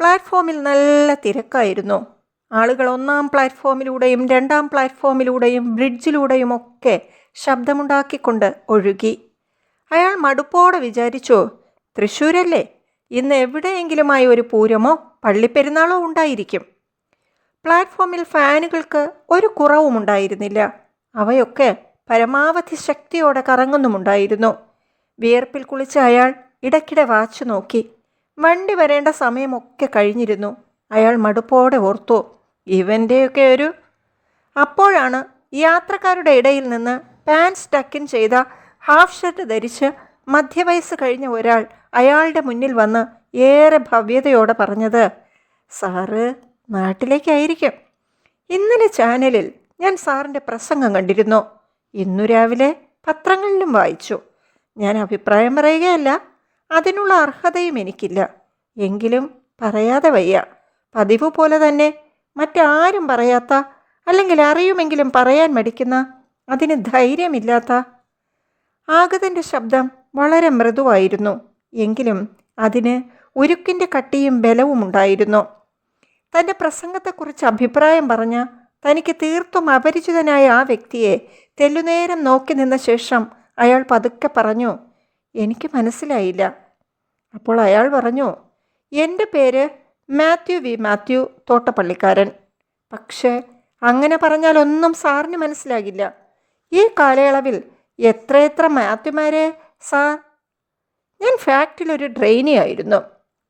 പ്ലാറ്റ്ഫോമിൽ നല്ല തിരക്കായിരുന്നു. ആളുകൾ ഒന്നാം പ്ലാറ്റ്ഫോമിലൂടെയും രണ്ടാം പ്ലാറ്റ്ഫോമിലൂടെയും ബ്രിഡ്ജിലൂടെയും ഒക്കെ ശബ്ദമുണ്ടാക്കിക്കൊണ്ട് ഒഴുകി. അയാൾ മടുപ്പോടെ വിചാരിച്ചു തൃശ്ശൂരല്ലേ? ഇന്ന് എവിടെയെങ്കിലുമായി ഒരു പൂരമോ പള്ളിപ്പെരുന്നാളോ ഉണ്ടായിരിക്കും. പ്ലാറ്റ്ഫോമിൽ ഫാനുകൾക്ക് ഒരു കുറവുമുണ്ടായിരുന്നില്ല അവയൊക്കെ പരമാവധി ശക്തിയോടെ കറങ്ങുന്നുമുണ്ടായിരുന്നു. വിയർപ്പിൽ കുളിച്ച അയാൾ ഇടയ്ക്കിടെ വാച്ച് നോക്കി. വണ്ടി വരേണ്ട സമയമൊക്കെ കഴിഞ്ഞിരുന്നു. അയാൾ മടുപ്പോടെ ഓർത്തു ഇവന്റെയൊക്കെ ഒരു അപ്പോഴാണ് യാത്രക്കാരുടെ ഇടയിൽ നിന്ന് പാൻസ് ടക്കിൻ ചെയ്ത ഹാഫ് ഷർട്ട് ധരിച്ച് മധ്യവയസ്സ് കഴിഞ്ഞ ഒരാൾ അയാളുടെ മുന്നിൽ വന്ന് ഏറെ ഭവ്യതയോടെ പറഞ്ഞത് സാറ് നാട്ടിലേക്കായിരിക്കും. ഇന്നലെ ചാനലിൽ ഞാൻ സാറിന്റെ പ്രസംഗം കണ്ടിരുന്നു. ഇന്നു രാവിലെ പത്രങ്ങളിലും വായിച്ചു. ഞാൻ അഭിപ്രായം പറയുകയല്ല. അതിനുള്ള അർഹതയും എനിക്കില്ല. എങ്കിലും പറയാതെ വയ്യ. പതിവ് പോലെ തന്നെ മറ്റാരും പറയാത്ത അല്ലെങ്കിൽ അറിയുമെങ്കിലും പറയാൻ മടിക്കുന്ന അതിന് ധൈര്യമില്ലാത്ത ആഗതന്റെ ശബ്ദം വളരെ മൃദുവായിരുന്നു. എങ്കിലും അതിന് ഉരുക്കിന്റെ കട്ടിയും ബലവും ഉണ്ടായിരുന്നു. തന്റെ പ്രസംഗത്തെക്കുറിച്ച് അഭിപ്രായം പറഞ്ഞ തനിക്ക് തീർത്തും അപരിചിതനായ ആ വ്യക്തിയെ തെല്ലുനേരം നോക്കി നിന്ന ശേഷം അയാൾ പതുക്കെ പറഞ്ഞു എനിക്ക് മനസ്സിലായില്ല. അപ്പോൾ അയാൾ പറഞ്ഞു എന്റെ പേര് മാത്യു വി. മാത്യു തോട്ടപ്പള്ളിക്കാരൻ. പക്ഷേ അങ്ങനെ പറഞ്ഞാൽ ഒന്നും സാറിന് മനസ്സിലാകില്ല. ഈ കാലയളവിൽ എത്രയെത്ര മാത്യുമാരെ സാർ? ഞാൻ ഫാക്ടറിയിലൊരു ട്രെയിനി ആയിരുന്നു.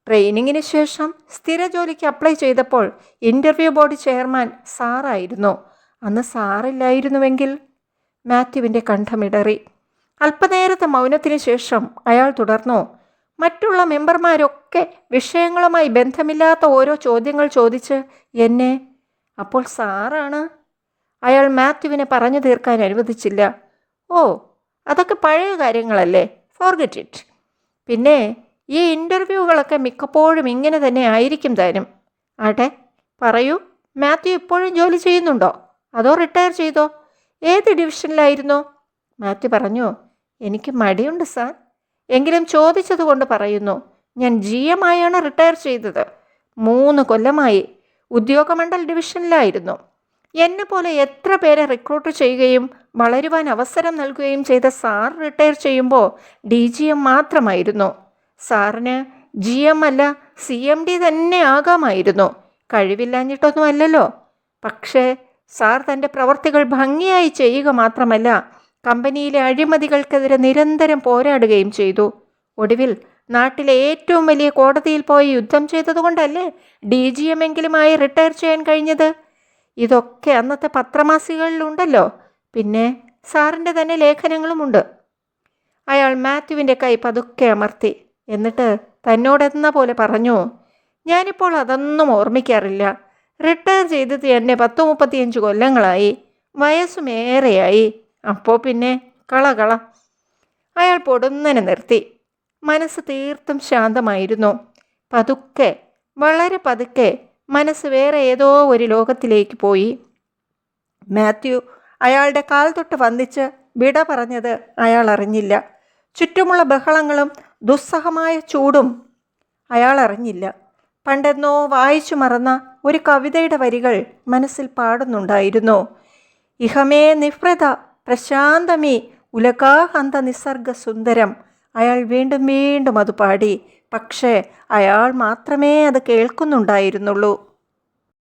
ട്രെയിനിങ്ങിന് ശേഷം സ്ഥിര ജോലിക്ക് അപ്ലൈ ചെയ്തപ്പോൾ ഇന്റർവ്യൂ ബോർഡ് ചെയർമാൻ സാറായിരുന്നു അന്ന് സാറില്ലായിരുന്നുവെങ്കിൽ മാത്യുവിന്റെ കണ്ഠമിടറി. അല്പനേരത്തെ മൗനത്തിന് ശേഷം അയാൾ തുടർന്നു മറ്റുള്ള മെമ്പർമാരൊക്കെ വിഷയങ്ങളുമായി ബന്ധമില്ലാത്ത ഓരോ ചോദ്യങ്ങൾ ചോദിച്ച് എന്നെ അപ്പോൾ സാറാണ്? അയാൾ മാത്യുവിനെ പറഞ്ഞു തീർക്കാൻ അനുവദിച്ചില്ല. ഓ അതൊക്കെ പഴയ കാര്യങ്ങളല്ലേ? ഫോർഗറ്റ് ഇറ്റ് പിന്നെ ഈ ഇന്റർവ്യൂകളൊക്കെ മിക്കപ്പോഴും ഇങ്ങനെ തന്നെ ആയിരിക്കും താനും. ആട്ടെ പറയൂ. മാത്യു ഇപ്പോഴും ജോലി ചെയ്യുന്നുണ്ടോ? അതോ റിട്ടയർ ചെയ്തോ? ഏത് ഡിവിഷനിലായിരുന്നു? മാത്യു പറഞ്ഞു എനിക്ക് മടിയുണ്ട് സാർ. എങ്കിലും ചോദിച്ചതുകൊണ്ട് പറയുന്നു ഞാൻ ജി എം ആയാണ് റിട്ടയർ ചെയ്തത്. മൂന്ന് കൊല്ലമായി ഉദ്യോഗമണ്ഡൽ ഡിവിഷനിലായിരുന്നു. എന്നെ പോലെ എത്ര പേരെ റിക്രൂട്ട് ചെയ്യുകയും വളരുവാൻ അവസരം നൽകുകയും ചെയ്ത സാർ റിട്ടയർ ചെയ്യുമ്പോൾ ഡി ജി എം മാത്രമായിരുന്നു. സാറിന് ജി എം അല്ല സി എം ഡി തന്നെ ആകാമായിരുന്നു. കഴിവില്ലാഞ്ഞിട്ടൊന്നും അല്ലല്ലോ. പക്ഷേ സാർ തന്റെ പ്രവർത്തികൾ ഭംഗിയായി ചെയ്യുക മാത്രമല്ല കമ്പനിയിലെ അഴിമതികൾക്കെതിരെ നിരന്തരം പോരാടുകയും ചെയ്തു. ഒടുവിൽ നാട്ടിലെ ഏറ്റവും വലിയ കോടതിയിൽ പോയി യുദ്ധം ചെയ്തതുകൊണ്ടല്ലേ ഡി ജി എം എങ്കിലുമായി റിട്ടയർ ചെയ്യാൻ കഴിഞ്ഞത്? ഇതൊക്കെ അന്നത്തെ പത്രമാസികകളിലുണ്ടല്ലോ പിന്നെ സാറിന്റെ തന്നെ ലേഖനങ്ങളുമുണ്ട് അയാൾ മാത്യുവിന്റെ കൈ പതുക്കെ അമർത്തി. എന്നിട്ട് തന്നോടെന്ന പോലെ പറഞ്ഞു ഞാനിപ്പോൾ അതൊന്നും ഓർമ്മിക്കാറില്ല. റിട്ടയർ ചെയ്തത് എന്നെ പത്ത് മുപ്പത്തിയഞ്ച് കൊല്ലങ്ങളായി. വയസ്സും ഏറെയായി. അപ്പോൾ പിന്നെ കളകള കള. അയാൾ പൊടുന്നനെ നിർത്തി. മനസ്സ് തീർത്തും ശാന്തമായിരുന്നു. പതുക്കെ വളരെ പതുക്കെ മനസ്സ് വേറെ ഏതോ ഒരു ലോകത്തിലേക്ക് പോയി. മാത്യു അയാളുടെ കാൽ തൊട്ട് വന്നിച്ച് വിട പറഞ്ഞത് അയാൾ അറിഞ്ഞില്ല. ചുറ്റുമുള്ള ബഹളങ്ങളും ദുസ്സഹമായ ചൂടും അയാൾ അറിഞ്ഞില്ല. പണ്ടെന്നോ വായിച്ചു മറന്ന ഒരു കവിതയുടെ വരികൾ മനസ്സിൽ പാടുന്നുണ്ടായിരുന്നു. ഇഹമേ നിഫ്രത പ്രശാന്തമേ ഉലകാഹന്ത നിസർഗ സുന്ദരം അയാൾ വീണ്ടും വീണ്ടും അത് പാടി. പക്ഷേ അയാൾ മാത്രമേ അത് കേൾക്കുന്നുണ്ടായിരുന്നുള്ളൂ.